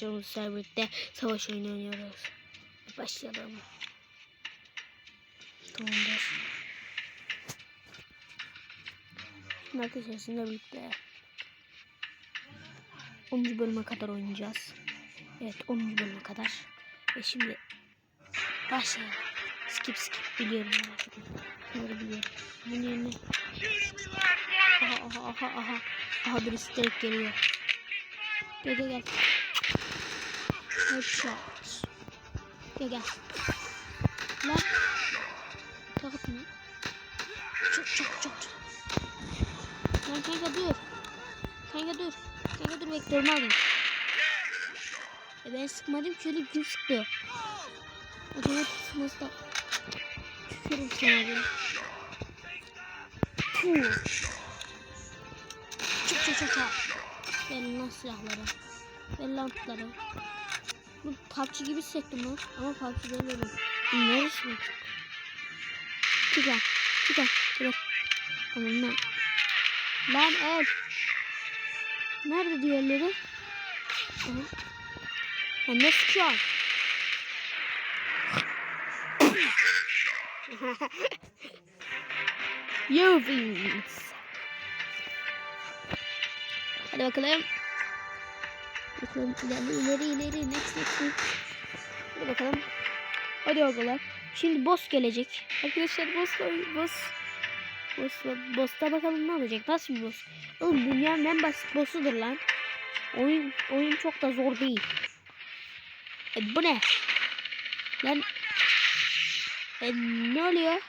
arkadaşlarımız sizlerle birlikte savaş oyunu oynuyoruz. Başlayalım. Tamamdır. Şimdi arkadaşlar sizinle birlikte 10. bölüme kadar oynayacağız. Evet 10. bölüme kadar. Ve şimdi başlayalım. Skip skip biliyorum. Bunları biliyorum. Bunun yerine Aha aha aha aha. Aha birisi direkt geliyor. Gel gel gel. Headshot. Gel gel. Lan. Takıt mı? Çok çok çok çok. Lan kanka dur. Kanka dur. Kanka dur vektörümü alayım. E ben sıkmadım ki öyle kim sıktı? Acaba sıkması da. Tükürüm sana abi. Puh. Çık çık çık. Ver lan silahları. Ver lan atları. Bu PUBG gibi hissettim lan. Ama PUBG. Bu Neresi bu? Çık lan. Çık lan. Bırak. Tamam lan. Lan el. Nerede diğerleri? Ya ne sıkıyorsun? you wins. Hadi bakalım. Bakalım ileri ileri ileri next next next. Hadi bakalım. Hadi bakalım. Şimdi boss gelecek. Arkadaşlar boss boss boss boss'ta bakalım ne olacak. Nasıl bir boss? Oğlum dünyanın en basit boss'udur lan. Oyun oyun çok da zor değil. E, bu ne? Lan e, ne oluyor?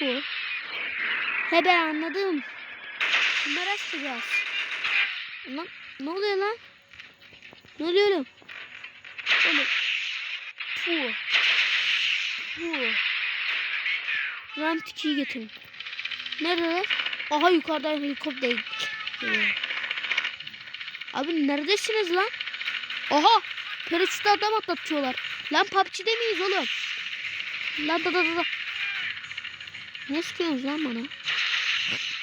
Bu. He ben anladım. Bunları açacağız. Lan ne oluyor lan? Ne oluyor oğlum? Oğlum. Puh. Puh. Lan tikiyi getirin. Nerede? Aha yukarıdan helikopter. Abi neredesiniz lan? Aha. Paraşütle adam atlatıyorlar. Lan PUBG'de miyiz oğlum? Lan da da da da. Ne sıkıyorsunuz lan bana?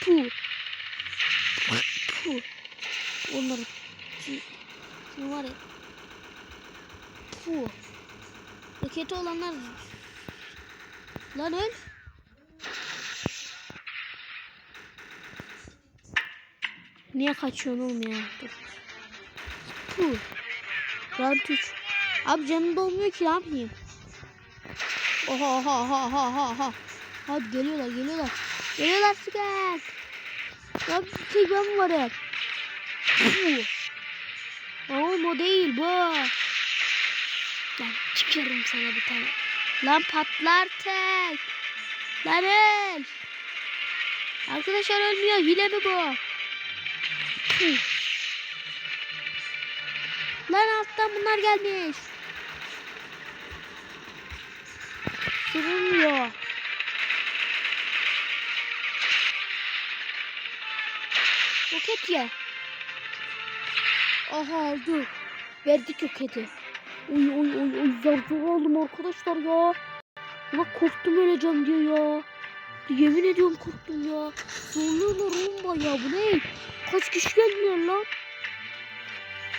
Puh. Onları. Şimdi, var ya. Puh. Roketi olanlar. Lan öl. Niye kaçıyorsun oğlum ya? Dur. Puh. Round 3. Abi canım dolmuyor ki ne yapayım? Oha oha oha oha oha. Hadi geliyorlar geliyorlar. Geliyorlar sıkar. Ya bir tek ben varım? Oğlum o değil bu. Lan çıkıyorum sana bir tane. Lan patlar tek. Lan öl. Arkadaşlar ölmüyor. Hile mi bu? Lan alttan bunlar gelmiş. Sürünmüyor. Roket ye. Aha aldı. Verdik roketi. Uy uy uy uy zar zor aldım arkadaşlar ya. Bak korktum öleceğim diyor ya. Yemin ediyorum korktum ya. Zorluyorlar oğlum bayağı bu ne? Kaç kişi geldiler lan?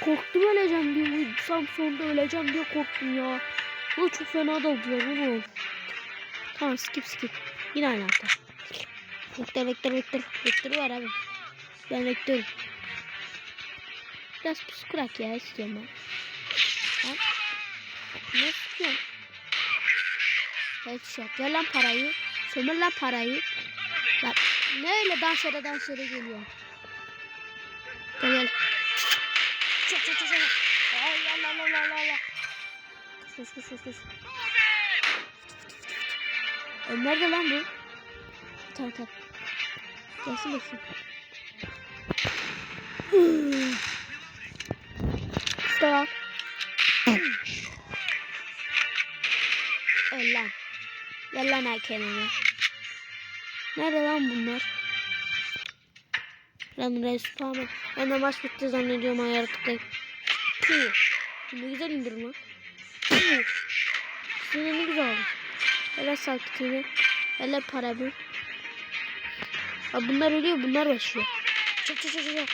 Korktum öleceğim diyor. Uy, Sam sonunda öleceğim diye korktum ya. Bu çok fena daldılar oğlum. Tamam skip skip. Yine aynı hata. Vektör vektör vektör. Vektörü var abi. Ben vektörüm. Biraz psikurak ya istiyorum ben. Ha? Ne istiyorsun? Headshot. Ver lan parayı. Sömür lan parayı. Bak ne öyle dans ede dans ede geliyor. Gel gel. Çok çok çok çok. Ay la la la la la. Koş koş koş koş. E, nerede lan bu? Tamam tamam. Gelsin bakayım. Erkeğine. Nerede lan bunlar? Lan respawn. Ben de maç bitti zannediyorum ayarı tıklayıp. Puh. Ne güzel indirim lan. Size ne güzel oldu. Hele sakitini. Hele paramı. Ha bunlar ölüyor bunlar başlıyor. Çık çık çık çık.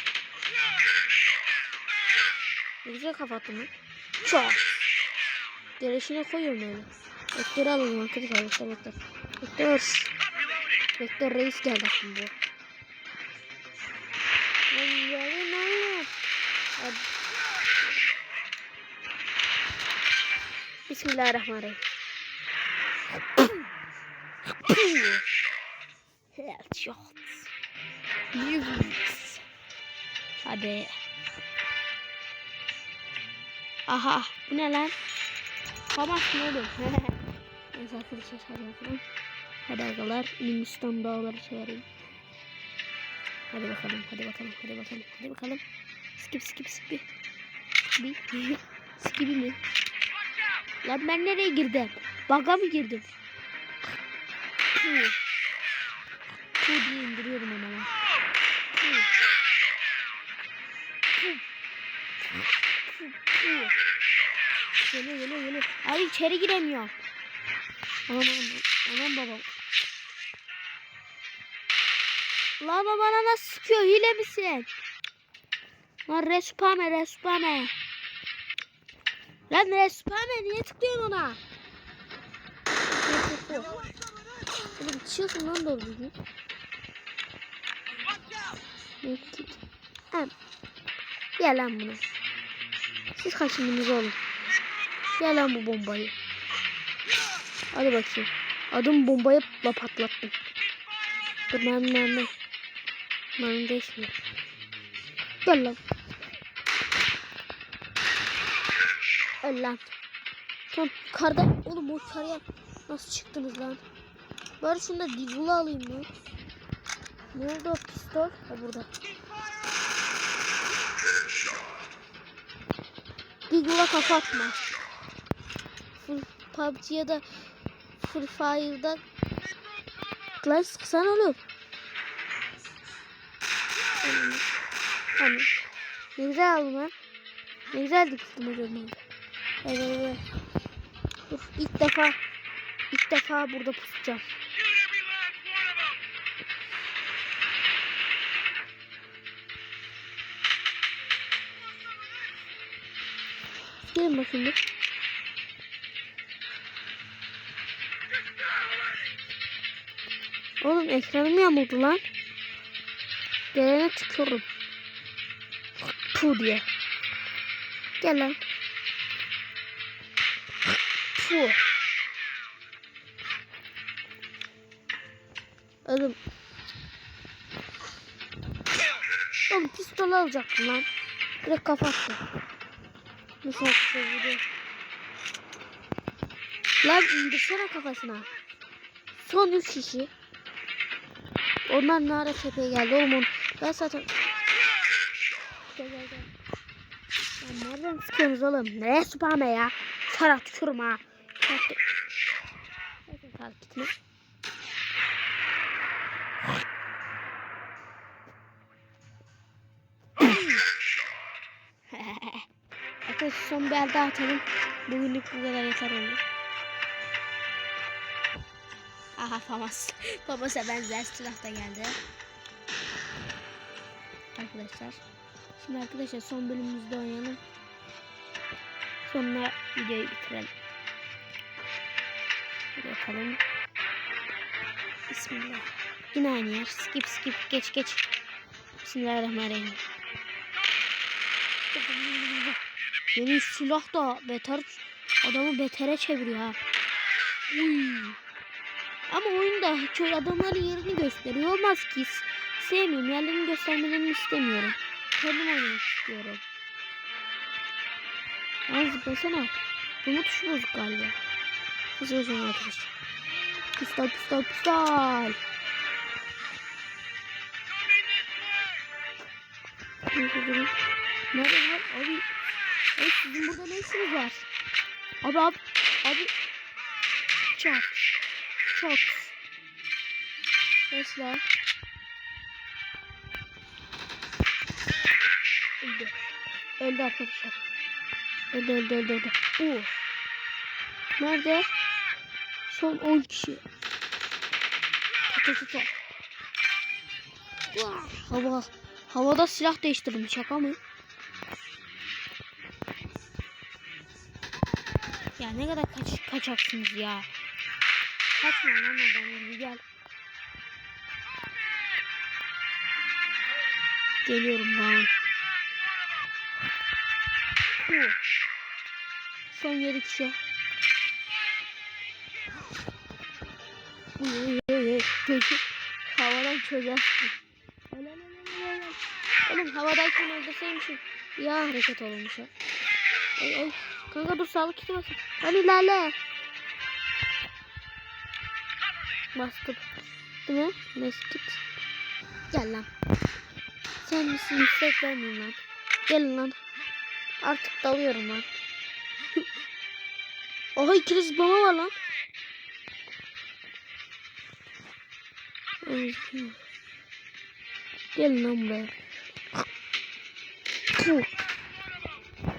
Ne güzel kapattım lan. Çok. Dereşine koyuyorum öyle. Vektörü alalım arkadaşlar. Vektör vektör. Vektör. Vektör reis geldi yarın Allah. Hadi. Bismillahirrahmanirrahim. Headshot. Yes. Hadi. Aha bu ne lan? Hamas mı oğlum? Neyse arkadaşlar hadi bakalım. Hadi arkadaşlar Hindistan dağları çevireyim. Hadi bakalım hadi bakalım hadi bakalım hadi bakalım. Skip skip skip. Skip. Skip mi? Lan ben nereye girdim? Baga mı girdim? Puh diye indiriyorum puh. Geliyor geliyor geliyor. Ay içeri giremiyor. Anam anam. Anam babam. Lan o bana nasıl sıkıyor? Hile misin? Lan respame respame. Lan respame niye tıklıyorsun ona? Oğlum içiyorsun lan doğru düzgün. Hem. Gel lan bunu. Siz kaçındınız oğlum. Gel lan bu bombayı. Hadi bakayım. Adım bombayı la patlattım. Dur mermi mermi. Mermi değişmiyor. Gel lan. Öl lan. Tamam yukarıda. Oğlum o yukarıya nasıl çıktınız lan? Bari şunu da Deagle'ı alayım lan. Nerede o pistol? Ha burada. Deagle'a kafa atma. Full PUBG ya da Free Fire'da Lan sıksan hani. Ne güzel aldım lan. Ne güzel diktim hocam ben. Evet evet. Dur ilk defa ilk defa burada pusacağım. Gelin bakayım bir. Oğlum ekranım yamuldu lan. Gelene tükürürüm. Puh diye. Gel lan. Puh. Oğlum. Oğlum pistol alacaktım lan. Direkt kapattı. Şey vuruyor. Lan indirsene kafasına. Son 3 kişi. Onlar ne ara tepeye geldi oğlum on. Ben zaten... Gel gel gel. Lan nereden sıkıyorsunuz oğlum? Nereye spame ya? Sana tükürüm ha. Kalktı. Bakın kalktı. Arkadaşlar son bir el daha atalım. Bugünlük bu kadar yeter oldu. Aha Famas. Famas'a benzer silah da geldi. Arkadaşlar. Şimdi arkadaşlar son bölümümüzde oynayalım. Sonra videoyu bitirelim. Hadi bakalım. Bismillah. Yine aynı yer. Skip skip geç geç. Bismillahirrahmanirrahim. Yeni silah da beter adamı betere çeviriyor ha. Uy. Ama oyunda şöyle adamların yerini gösteriyor. Olmaz ki. Sevmiyorum. Yerlerini göstermelerini istemiyorum. Kendim oynamak istiyorum. Az zıplasana. Bunu tuşu bozuk galiba. Hızlı hızlı arkadaşlar. Pistol pistol pistol. Nerede var? Abi. Abi sizin burada ne işiniz var? Abi abi. Abi. Çat. Çat. Tesla. Öldü. Öldü arkadaşlar. Öldü öldü öldü öldü. Oo. Nerede? Son 10 kişi. Vah, Hava. Havada silah değiştirdim şaka mı? Ya ne kadar kaç kaçaksınız ya. Kaçma lan adam gel. Geliyorum lan. Huh. Son 7 kişi. Çocuk havadan helal. Oğlum havadayken öldürseymişim. Ya hareket olmuş ha. Ay ay. Kanka dur sağlık basın. Hadi ilerle. Bastım. Değil mi? Meskit. Gel lan. Sen misin yüksek vermeyeyim lan. Gelin lan. Artık dalıyorum lan. Oha ikili zıplama var lan. Gelin lan buraya.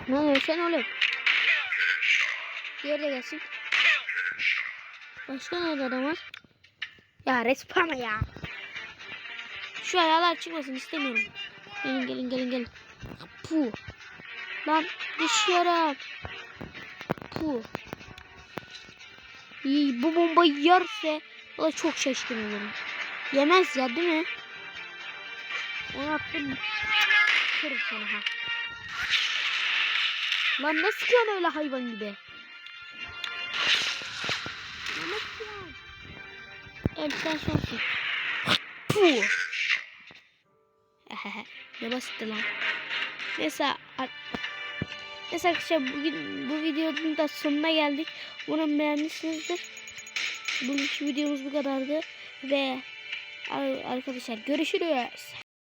Ne oluyor sen oğlum? Diğeri de gelsin. Başka nerede adam var? Ya respama ya. Şu ayağlar çıkmasın istemiyorum. Gelin gelin gelin gelin. Puh. Lan düşüyorum. Puh. İyi, bu bombayı yerse valla çok şaşkın olurum. Yemez ya değil mi? Onu attım. Kırım sana ha. Lan ne sıkıyorsun öyle hayvan gibi? Ne sıkıyorsun? Evet sen sonsun. Puh. ne basitti lan. Neyse. Neyse arkadaşlar bugün bu videonun da sonuna geldik. Umarım beğenmişsinizdir. Bugünkü videomuz bu kadardı. Ve ar- arkadaşlar görüşürüz.